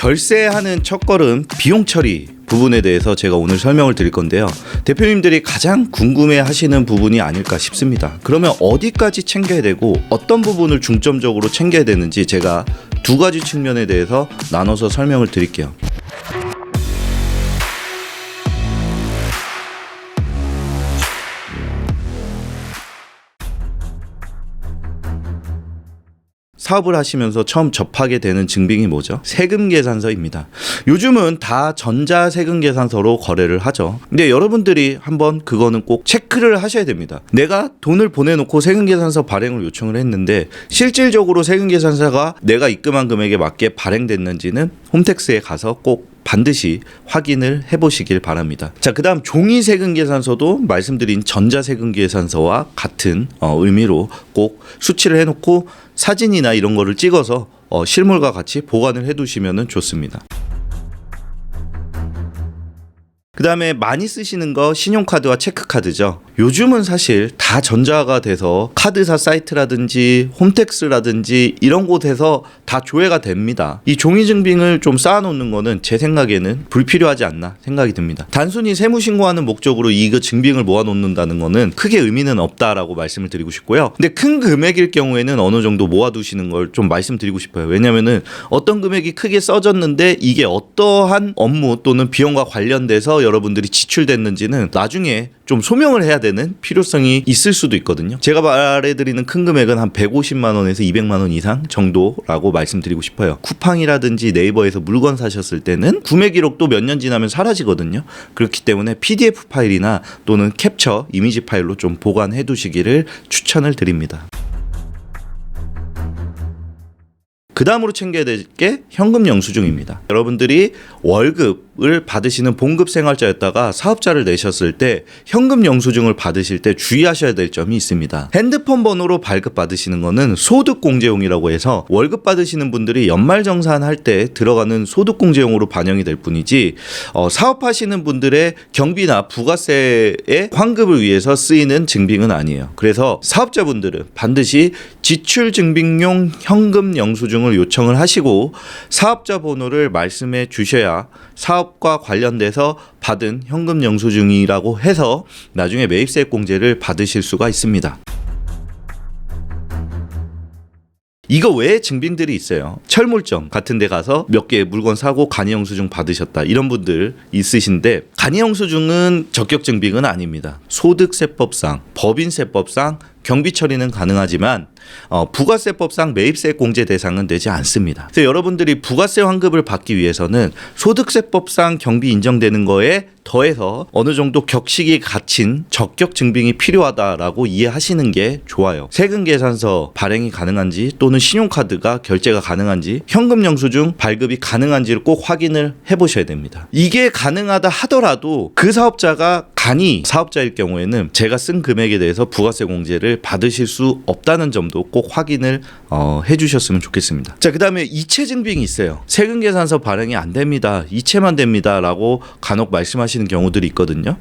절세하는 첫걸음 비용 처리 부분에 대해서 제가 오늘 설명을 드릴 건데요. 대표님들이 가장 궁금해 하시는 부분이 아닐까 싶습니다. 그러면 어디까지 챙겨야 되고 어떤 부분을 중점적으로 챙겨야 되는지 제가 두 가지 측면에 대해서 나눠서 설명을 드릴게요. 사업을 하시면서 처음 접하게 되는 증빙이 뭐죠? 세금 계산서입니다. 요즘은 다 전자 세금 계산서로 거래를 하죠. 근데 여러분들이 한번 그거는 꼭 체크를 하셔야 됩니다. 내가 돈을 보내놓고 세금 계산서 발행을 요청을 했는데 실질적으로 세금 계산서가 내가 입금한 금액에 맞게 발행됐는지는 홈택스에 가서 꼭 반드시 확인을 해보시길 바랍니다. 자, 그 다음 종이 세금 계산서도 말씀드린 전자 세금 계산서와 같은 어, 의미로 꼭 수치를 해놓고 사진이나 이런 거를 찍어서 어, 실물과 같이 보관을 해두시면 좋습니다. 그 다음에 많이 쓰시는 거 신용카드와 체크카드죠. 요즘은 사실 다 전자가 돼서 카드사 사이트라든지 홈택스라든지 이런 곳에서 다 조회가 됩니다. 이 종이 증빙을 좀 쌓아놓는 거는 제 생각에는 불필요하지 않나 생각이 듭니다. 단순히 세무 신고하는 목적으로 이거 증빙을 모아놓는다는 거는 크게 의미는 없다라고 말씀을 드리고 싶고요. 근데 큰 금액일 경우에는 어느 정도 모아두시는 걸 좀 말씀드리고 싶어요. 왜냐면은 어떤 금액이 크게 써졌는데 이게 어떠한 업무 또는 비용과 관련돼서 여러분들이 지출됐는지는 나중에 좀 소명을 해야 되는 필요성이 있을 수도 있거든요. 제가 말해드리는 큰 금액은 한 150만 원에서 200만 원 이상 정도라고 말씀드리고 싶어요. 쿠팡이라든지 네이버에서 물건 사셨을 때는 구매 기록도 몇 년 지나면 사라지거든요. 그렇기 때문에 PDF 파일이나 또는 캡처 이미지 파일로 좀 보관해 두시기를 추천을 드립니다. 그 다음으로 챙겨야 될 게 현금 영수증입니다. 여러분들이 월급 을 받으시는 봉급 생활자였다가 사업자를 내셨을 때 현금 영수증을 받으실 때 주의하셔야 될 점이 있습니다. 핸드폰 번호로 발급 받으시는 거는 소득공제용이라고 해서 월급 받으시는 분들이 연말정산 할때 들어가는 소득공제용으로 반영이 될 뿐이지 어, 사업하시는 분들의 경비나 부가세의 환급을 위해서 쓰이는 증빙은 아니에요. 그래서 사업자분들은 반드시 지출 증빙용 현금 영수증을 요청을 하시고 사업자 번호를 말씀해 주셔야 사업과 관련돼서 받은 현금 영수증이라고 해서 나중에 매입세 공제를 받으실 수가 있습니다. 이거 외에 증빙들이 있어요. 철물점 같은 데 가서 몇 개 물건 사고 간이영수증 받으셨다. 이런 분들 있으신데 간이영수증은 적격 증빙은 아닙니다. 소득세법상, 법인세법상 경비 처리는 가능하지만 어, 부가세법상 매입세 공제 대상은 되지 않습니다. 그래서 여러분들이 부가세 환급을 받기 위해서는 소득세법상 경비 인정되는 거에 더해서 어느 정도 격식이 갖춘 적격 증빙이 필요하다라고 이해하시는 게 좋아요. 세금 계산서 발행이 가능한지 또는 신용카드가 결제가 가능한지 현금 영수증 발급이 가능한지를 꼭 확인을 해보셔야 됩니다. 이게 가능하다 하더라도 그 사업자가 간이 사업자일 경우에는 제가 쓴 금액에 대해서 부가세 공제를 받으실 수 없다는 점도 꼭 확인을 어, 해주셨으면 좋겠습니다. 자, 그 다음에 이체 증빙이 있어요. 세금 계산서 발행이 안 됩니다. 이체만 됩니다라고 간혹 말씀하시는 경우들이 있거든요.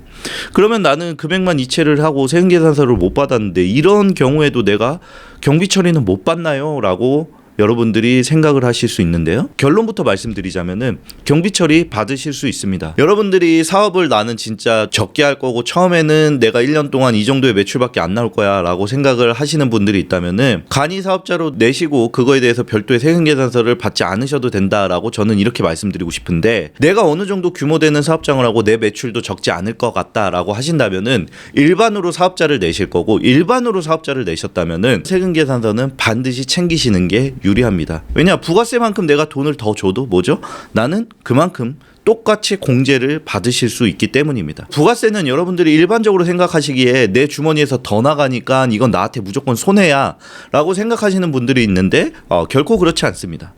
그러면 나는 금액만 이체를 하고 세금 계산서를 못 받았는데 이런 경우에도 내가 경비 처리는 못 받나요? 라고 여러분들이 생각을 하실 수 있는데요. 결론부터 말씀드리자면은 경비 처리 받으실 수 있습니다. 여러분들이 사업을 나는 진짜 적게 할 거고 처음에는 내가 1년 동안 이 정도의 매출밖에 안 나올 거야라고 생각을 하시는 분들이 있다면은 간이 사업자로 내시고 그거에 대해서 별도의 세금 계산서를 받지 않으셔도 된다라고 저는 이렇게 말씀드리고 싶은데 내가 어느 정도 규모 되는 사업장을 하고 내 매출도 적지 않을 것 같다라고 하신다면은 일반으로 사업자를 내실 거고 일반으로 사업자를 내셨다면은 세금 계산서는 반드시 챙기시는 게 유리합니다. 왜냐 부가세만큼 내가 돈을 더 줘도 뭐죠? 나는 그만큼 똑같이 공제를 받으실 수 있기 때문입니다. 부가세는 여러분들이 일반적으로 생각하시기에 내 주머니에서 더 나가니까 이건 나한테 무조건 손해야 라고 생각하시는 분들이 있는데 어, 결코 그렇지 않습니다.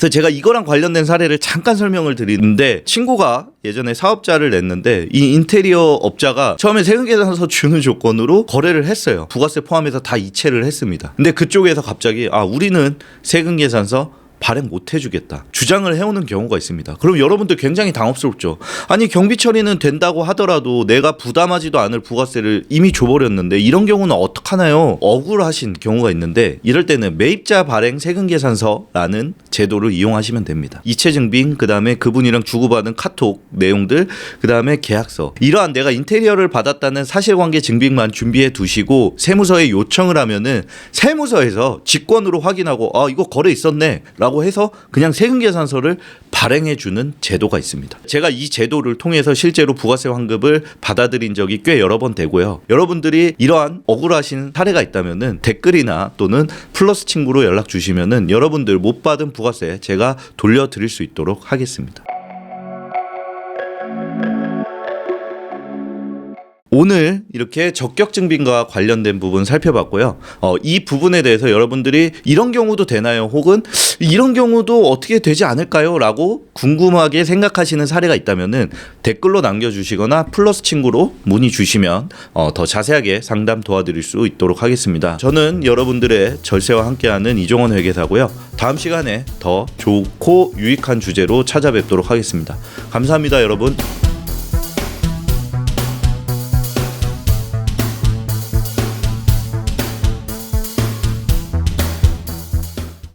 그래서 제가 이거랑 관련된 사례를 잠깐 설명을 드리는데 친구가 예전에 사업자를 냈는데 이 인테리어 업자가 처음에 세금 계산서 주는 조건으로 거래를 했어요. 부가세 포함해서 다 이체를 했습니다. 근데 그쪽에서 갑자기 아 우리는 세금 계산서 발행 못 해주겠다 주장을 해오는 경우가 있습니다. 그럼 여러분들 굉장히 당혹스럽죠. 아니 경비 처리는 된다고 하더라도 내가 부담하지도 않을 부가세를 이미 줘버렸는데 이런 경우는 어떡하나요? 억울하신 경우가 있는데 이럴 때는 매입자 발행 세금 계산서라는 제도를 이용하시면 됩니다. 이체 증빙 그다음에 그분이랑 주고받은 카톡 내용들 그다음에 계약서 이러한 내가 인테리어를 받았다는 사실관계 증빙만 준비해 두시고 세무서에 요청을 하면은 세무서에서 직권으로 확인하고 아 이거 거래 있었네 라고 해서 그냥 세금 계산서를 발행해 주는 제도가 있습니다. 제가 이 제도를 통해서 실제로 부가세 환급을 받아들인 적이 꽤 여러 번 되고요. 여러분들이 이러한 억울하신 사례가 있다면은 댓글이나 또는 플러스 친구로 연락 주시면은 여러분들 못 받은 부가세 제가 돌려 드릴 수 있도록 하겠습니다. 오늘 이렇게 적격 증빙과 관련된 부분 살펴봤고요. 어, 이 부분에 대해서 여러분들이 이런 경우도 되나요? 혹은 이런 경우도 어떻게 되지 않을까요? 라고 궁금하게 생각하시는 사례가 있다면은 댓글로 남겨주시거나 플러스 친구로 문의 주시면 어, 더 자세하게 상담 도와드릴 수 있도록 하겠습니다. 저는 여러분들의 절세와 함께하는 이종원 회계사고요. 다음 시간에 더 좋고 유익한 주제로 찾아뵙도록 하겠습니다. 감사합니다, 여러분.